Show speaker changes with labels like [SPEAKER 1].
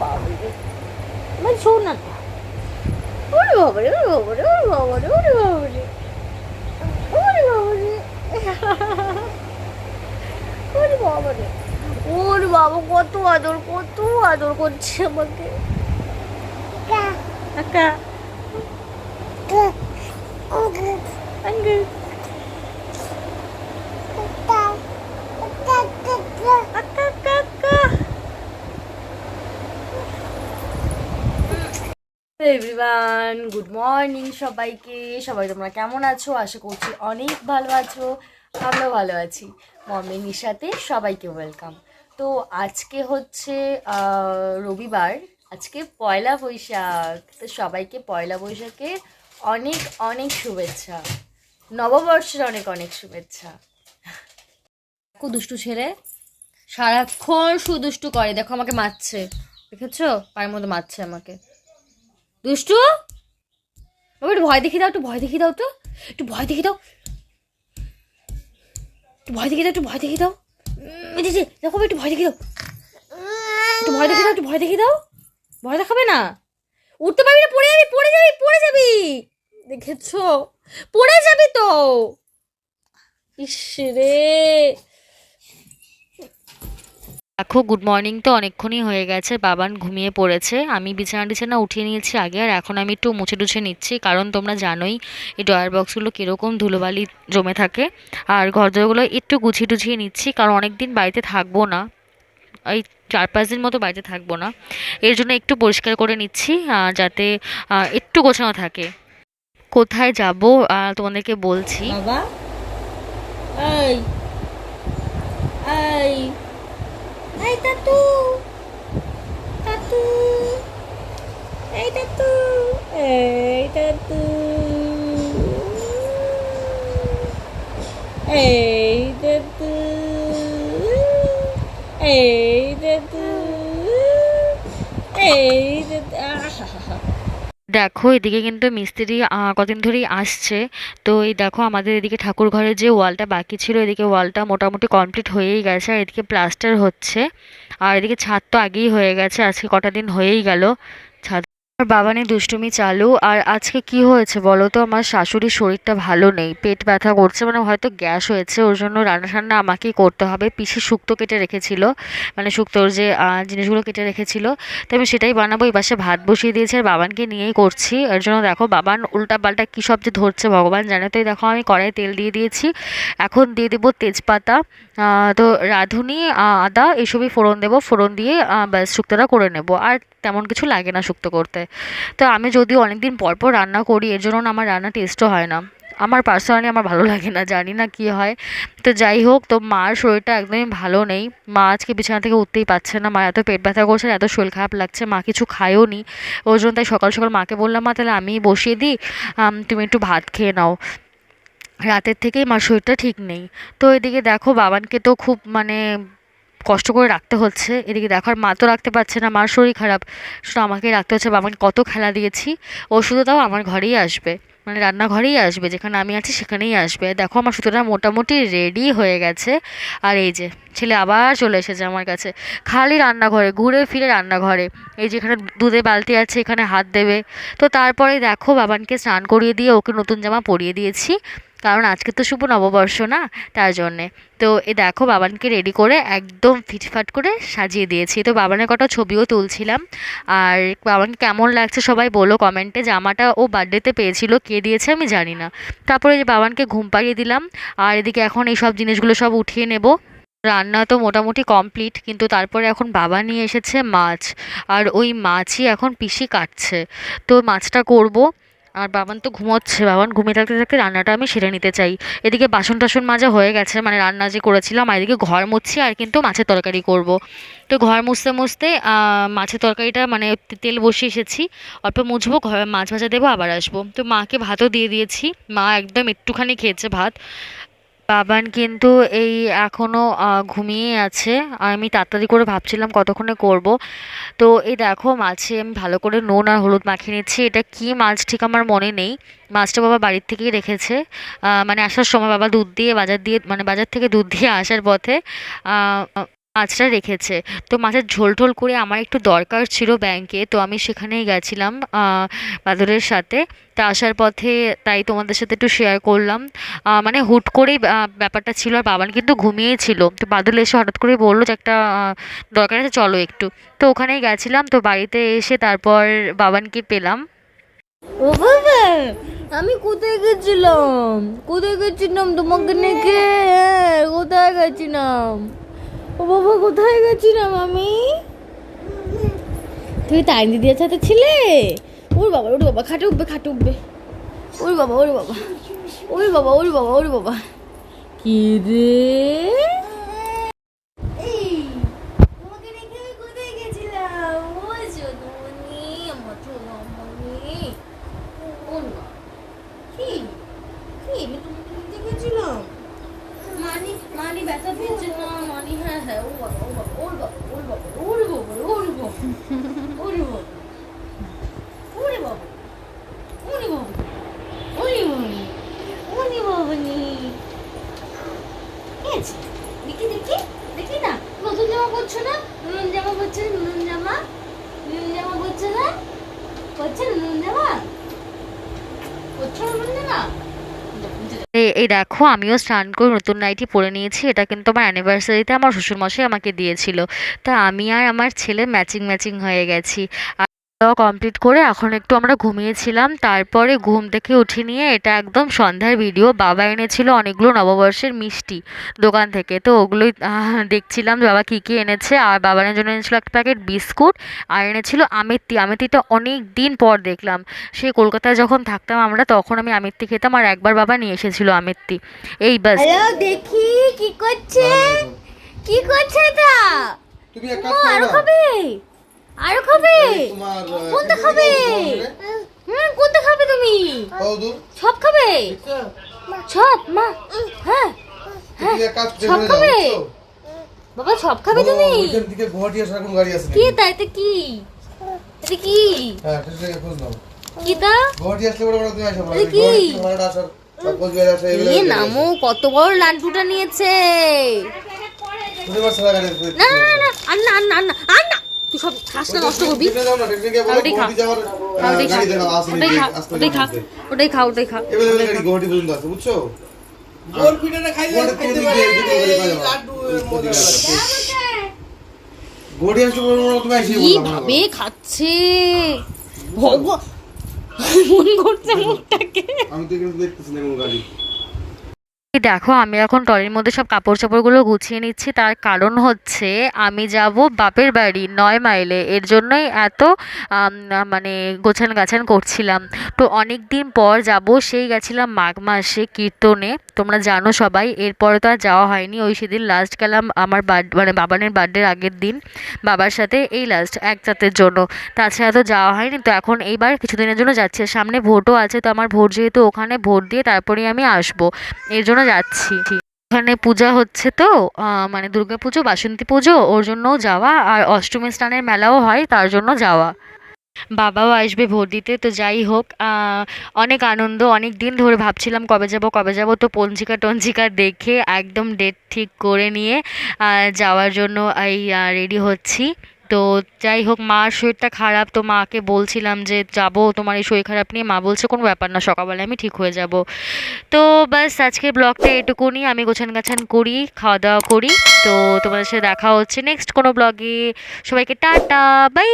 [SPEAKER 1] বাবা ওই বাবা ওই বাবা ওই বাবা মানে শোন না। ওরে বাবা রে ওরে বাবা রে ওরে বাবা রে ওরে বাবা রে ওরে বাবা ওরে বাবা রে ওরে বাবা কত আদর কত আদর করছে আমাকে। একা। এভরিওয়ান, গুড মর্নিং সবাইকে। সবাই তোমরা কেমন আছো? আশা করছি অনেক ভালো আছো। আমরাও ভালো আছি। মর্নিংয়ের সাথে সবাইকে ওয়েলকাম। তো আজকে হচ্ছে রবিবার, আজকে পয়লা বৈশাখ। তো সবাইকে পয়লা বৈশাখে অনেক অনেক শুভেচ্ছা। নববর্ষের অনেক অনেক শুভেচ্ছা। দুষ্টু ছেলে, সারাক্ষণ সুদুষ্টু করে। দেখো আমাকে মারছে। দেখেছ? পায়ের মধ্যে মারছে আমাকে। দুষ্টু? বাবা একটু ভয় দেখিয়ে দাও, একটু ভয় দেখিয়ে দাও তো। একটু ভয় দেখিয়ে দাও। একটু ভয় দেখিয়ে দাও, একটু ভয় দেখিয়ে দাও। দেখো একটু ভয় দেখিয়ে দাও। একটু ভয় দেখিয়ে দাও, একটু ভয় দেখিয়ে দাও। ভয় দেখাবে না? উঠতে পারবি না, পড়ে যাবি পড়ে যাবি পড়ে যাবি। দেখেছ? পড়ে যাবি তো। ইস রে। দেখো গুড মর্নিং তো অনেকক্ষণই হয়ে গেছে, বাবান ঘুমিয়ে পড়েছে। আমি বিছানা টিছানা উঠিয়ে নিয়েছি আগে, আর এখন আমি একটু মুছে টুছে নিচ্ছি, কারণ তোমরা জানোই এই ডয়ার বক্সগুলো কীরকম ধুলোবালি জমে থাকে। আর ঘরদোরগুলো একটু গুছিয়ে টুছিয়ে নিচ্ছি, কারণ অনেক দিন বাড়িতে থাকব না। এই চার পাঁচ দিন মতো বাড়িতে থাকব না। এর জন্য একটু পরিষ্কার করে নিচ্ছি যাতে একটু গোছানো থাকে। কোথায় যাব তোমাদেরকে বলছি।
[SPEAKER 2] বাবা। এই। এই। এই তাতু তাতু এই তাতু এই তাতু এই
[SPEAKER 1] দেখো, এদিকে কিন্তু মিস্ত্রি কদিন ধরেই আসছে। তো এই দেখো, আমাদের এদিকে ঠাকুর ঘরের যে ওয়ালটা বাকি ছিল, এদিকে ওয়ালটা মোটামুটি কমপ্লিট হয়েই গেছে, আর এদিকে প্লাস্টার হচ্ছে। আর এদিকে ছাদ তো আগেই হয়ে গেছে, আজকে কটা দিন হয়েই গেল। ছাদ আর বাবানে দুষ্টুমি চালু, আর আজকে কি হয়েছে বলো তো? আমার শাশুড়ির শরীরটা ভালো নেই, পেট ব্যথা করছে মানে হয়তো গ্যাস হয়েছে, ওর জন্য রান্না টান্না আমাকেই করতে হবে। পিসি শুক্তো কেটে রেখেছিল মানে শুক্তোর যে জিনিসগুলো কেটে রেখেছিল, তো আমি সেটাই বানাবো, এই পাশে ভাত বসিয়ে দিয়েছি, আর বাবানকে নিয়েই করছি। এর জন্য দেখো, বাবান উল্টা পাল্টা কী সব যে ধরছে ভগবান জানে, তো দেখো, আমি কড়াই তেল দিয়ে দিয়েছি। এখন দিয়ে দেবো তেজপাতা তো রাঁধুনি আদা, এসবই ফোড়ন দেবো, ফোড়ন দিয়ে ব্যাস শুক্তোটা করে নেব। আর তেমন কিছু লাগে না শুক্তো করতে। তো আমি যদিও অনেকদিন পর পর রান্না করি, এর জন্য আমার রান্না টেস্টও হয় না। আমার পার্সোনালি আমার ভালো লাগে না, জানি না কি হয়। তো যাই হোক, তো মার শরীরটা একদমই ভালো নেই। মা আজকে বিছানা থেকে উঠতেই পারছে না, মা এত পেট ব্যথা করছে এত শরীর খারাপ লাগছে, মা কিছু খায়ও নি। ওই জন্য তাই সকাল সকাল মাকে বললাম, মা, তাহলে আমিই বসিয়ে দিই তুমি একটু ভাত খেয়ে নাও। রাতের থেকেই মার শরীরটা ঠিক নেই। তো এদিকে দেখো, বাবানকে তো খুব মানে কষ্ট করে রাখতে হচ্ছে। এদিকে দেখো, আর মা তো রাখতে পারছে না, মার শরীর খারাপ। শুধু আমাকেই রাখতে হচ্ছে বাবাকে কত খেলা দিয়েছি। ও শুধু তাও আমার ঘরেই আসবে মানে রান্নাঘরেই আসবে, যেখানে আমি আছি সেখানেই আসবে। দেখো, আমার সুতোটা মোটামুটি রেডি হয়ে গেছে। আর এই যে, ছেলে আবার চলে এসেছে আমার কাছে। খালি রান্নাঘরে, ঘুরে ফিরে রান্নাঘরে। এই যেখানে দুধে বালতি আছে, এখানে হাত দেবে। তো তারপরে দেখো, বাবানকে স্নান করিয়ে দিয়ে ওকে নতুন জামা পরিয়ে দিয়েছি। কারণ আজকে তো শুভ নববর্ষ না, তার জন্যে। তো এ দেখো বাবানকে রেডি করে একদম ফিটফাট করে সাজিয়ে দিয়েছি। তো বাবানের কটা ছবিও তুলছিলাম। আর বাবানকে কেমন লাগছে সবাই বলো কমেন্টে জামাটা ও বার্থডেতে পেয়েছিল, কে দিয়েছে আমি জানি না। তারপরে যে বাবানকে ঘুম পাড়িয়ে দিলাম। আর এদিকে এখন এই সব জিনিসগুলো সব উঠিয়ে নেব। রান্না তো মোটামুটি কমপ্লিট কিন্তু তারপরে এখন বাবা নিয়ে এসেছে মাছ। আর ওই মাছই এখন পিসি কাটছে। তো মাছটা করব। আর বাবান তো ঘুমোচ্ছে, বাবান ঘুমিয়ে থাকতে থাকতে রান্নাটা আমি সেরে নিতে চাই। এদিকে বাসন টাসন মাজা হয়ে গেছে মানে রান্না যে করেছিলাম, আর এদিকে ঘর মুছছি, আর কিন্তু মাছের তরকারি করব। তো ঘর মুছতে মুছতে মাছের তরকারিটা মানে তেল বসিয়ে এসেছি, অল্প মুছবো ঘর মাছ ভাজা দেবো, আবার আসব। তো মাকে ভাতও দিয়ে দিয়েছি, মা একদম একটুখানি খেয়েছে ভাত। বাবান কিন্তু এই এখনও ঘুমিয়ে আছে। আমি তাড়াতাড়ি করে ভাবছিলাম কতক্ষণে করব। তো এই দেখো, মাছে আমি ভালো করে নুন আর হলুদ মাখিয়ে নিচ্ছি। এটা কি মাছ ঠিক আমার মনে নেই। মাছটা বাবা বাড়ির থেকেই রেখেছে। মানে আসার সময় বাবা দুধ দিয়ে, বাজার দিয়ে মানে বাজার থেকে দুধ দিয়ে আসার পথে মাছটা রেখেছে। তো মাছের ঝোল টোল করে আমার একটু দরকার ছিল ব্যাংকে তো আমি সেখানেই গেছিলাম আহ, বাদলের সাথে। তা আসার পথে তাই তোমাদের সাথে একটু শেয়ার করলাম। মানে হুট করেই ব্যাপারটা ছিল আর বাবান কিন্তু ঘুমিয়েই ছিল। তো বাদল এসে হঠাৎ করে বলল যে একটা দরকার আছে চলো একটু। তো ওখানেই গেছিলাম তো বাড়িতে এসে তারপর বাবানকে পেলাম।
[SPEAKER 2] ও আমি কোথায় গেছিলাম? কোথায় গেছিলাম তোমাকে নেকে হ্যাঁ, কোথায় গেছিলাম? ও বাবা, কোথায় গেছিলাম আমি তুমি তাই দিদির সাথে ছিলে? ওর বাবা ওর বাবা, খাটে উঠবে খাটে উঠবে। ওর বাবা ওর বাবা ওর বাবা ওর বাবা ওর বাবা। কি রে? তোমাকে রেখে আমি কোথায় গেছিলাম ও সোনমণি আমার সোনমণি ওর মা কি কি আমি তোমাকে নিতে গেছিলাম মানি মানি ব্যথা পেয়েছে না মানি হ্যাঁ হ্যাঁ ও বাবা ও বাবা ওর বাবা ওর বাবা ওর বাবা ওর বাবা ওর বাবা ওরে বাবা ওরে বাবা ওরে বাবা ওরে বাবা নি আছে দেখি দেখি দেখি না নতুন জামা পরছো না নতুন জামা? পড়ছে নুন জামা নুন জামা পড়ছে না পড়ছে নুন জামা পড়ছে নুন জামা?
[SPEAKER 1] এই দেখো, আমিও স্নান করে নতুন নাইটি পরে নিয়েছি। এটা কিন্তু আমার অ্যানিভার্সারিতে আমার শ্বশুরমশাই আমাকে দিয়েছিল। তা আমি আর আমার ছেলে ম্যাচিং ম্যাচিং হয়ে গেছি। আর কমপ্লিট করে এখন একটু আমরা ঘুমিয়েছিলাম। তারপরে ঘুম থেকে উঠে নিয়ে এটা একদম সন্ধ্যার ভিডিও বাবা এনেছিল অনেকগুলো নববর্ষের মিষ্টি দোকান থেকে। তো ওগুলোই দেখছিলাম বাবা কী কী এনেছে। আর বাবার জন্য এনেছিল একটা প্যাকেট বিস্কুট আর এনেছিল আমেত্তি। আমেত্তিটা অনেক দিন পর দেখলাম। সেই কলকাতায় যখন থাকতাম আমরা তখন আমি আমেত্তি খেতাম আর একবার বাবা নিয়ে এসেছিল আমেত্তি। এই বাস
[SPEAKER 2] দেখি কি করছে? কি করছে এটা?
[SPEAKER 3] তুমি আরও
[SPEAKER 2] খাবে? আরও খাবে কোনটা খাবে হুম কোনটা খাবে তুমি সব খাবে সব মা হ্যাঁ
[SPEAKER 3] করে
[SPEAKER 2] সব খাবে? বাবা সব খাবে তুমি কি? এটা এটা কি এটা কি
[SPEAKER 3] হ্যাঁ,
[SPEAKER 2] নামো কত বড় লাড্ডুটা নিয়েছে। না না না না না না তুই সব খাস নষ্ট করবি? খাও, ওটাই খা। ওটাই খা। ওটাই ওটাই ওটাই ওটাই
[SPEAKER 3] গুয়াহাটি পর্যন্ত আছে, বুঝছ?
[SPEAKER 4] পিঠাটা খাইলে
[SPEAKER 3] আসলে তুমি
[SPEAKER 2] কীভাবে খাচ্ছে? ভগবান মন করছে মুখটাকে।
[SPEAKER 3] আমি তো এখানে দেখতেছি না কোনো গাড়ি।
[SPEAKER 1] দেখো, আমি এখন ট্রলির মধ্যে সব কাপড় চাপড়গুলো গুছিয়ে নিচ্ছি। তার কারণ হচ্ছে, আমি যাব বাপের বাড়ি নয় মাইলে। এর জন্যই এত মানে গোছান গাছান করছিলাম। তো অনেক দিন পর যাব, সেই গেছিলাম মাঘ মাসে কীর্তনে। তোমরা জানো সবাই, এরপরে তো আর যাওয়া হয়নি। ওই সেদিন লাস্ট গেলাম আমার বার্থ মানে বাবানের বার্থডের আগের দিন। বাবার সাথে এই লাস্ট এক রাতের জন্য। তাছাড়া তো যাওয়া হয়নি, তো এখন এইবার কিছুদিনের জন্য যাচ্ছি। সামনে ভোটও আছে, তো আমার ভোট যেহেতু ওখানে ভোট দিয়ে তারপরেই আমি আসব। এর জন্য যাচ্ছি। ওখানে পূজা হচ্ছে তো মানে দুর্গা পুজো বাসন্তী পুজো, ওর জন্যও যাওয়া। আর অষ্টমী স্নানের মেলাও হয়, তার জন্য যাওয়া। বাবাও আসবে ভোট দিতে, তো যাই হোক অনেক আনন্দ, অনেক দিন ধরে ভাবছিলাম কবে যাব কবে যাব, তো পঞ্জিকা টঞ্জিকা দেখে একদম ডেট ঠিক করে নিয়ে যাওয়ার জন্য এই রেডি হচ্ছি। তো যাই হোক মার শরীরটা খারাপ, তো মাকে বলছিলাম যে যাব তোমার এই শরীর খারাপ নিয়ে, মা বলছে কোনো ব্যাপার না সকালবেলা আমি ঠিক হয়ে যাব। তো ব্যাস, আজকের ব্লগটা এটুকুনি, আমি গোছান গাছান করি, খাওয়া দাওয়া করি, তো তোমাদের সাথে দেখা হচ্ছে নেক্সট কোনো ব্লগে। সবাইকে টাটা বাই